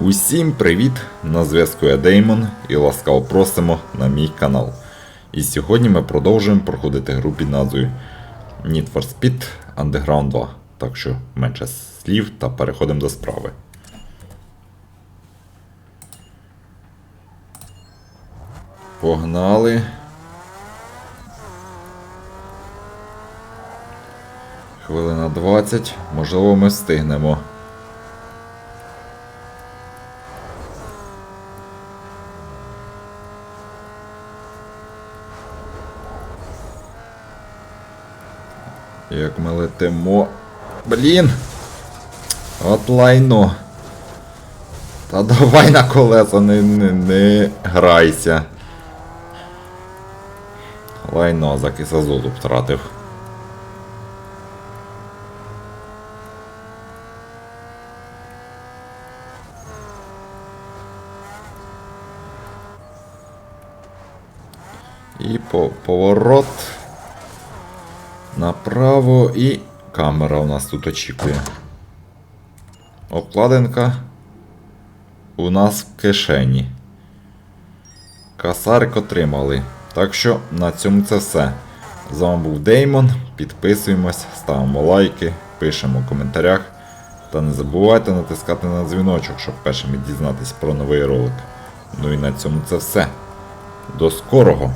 Усім привіт! На зв'язку я Деймон і ласкаво просимо на мій канал. І сьогодні ми продовжуємо проходити гру під назвою Need for Speed Underground 2. Так що менше слів та переходимо до справи. Погнали. Хвилина 20, можливо, ми встигнемо. Як ми летимо. Блін! От лайно. Та давай на колеса не, не, не грайся. Лайно закис азоту втратив. І по, поворот направо і камера у нас тут очікує. Обкладинка у нас в кишені. Касарик отримали. Так що на цьому це все. З вами був Деймон. Підписуємось, ставимо лайки, пишемо в коментарях. Та не забувайте натискати на дзвіночок, щоб першими дізнатись про новий ролик. Ну і на цьому це все. До скорого!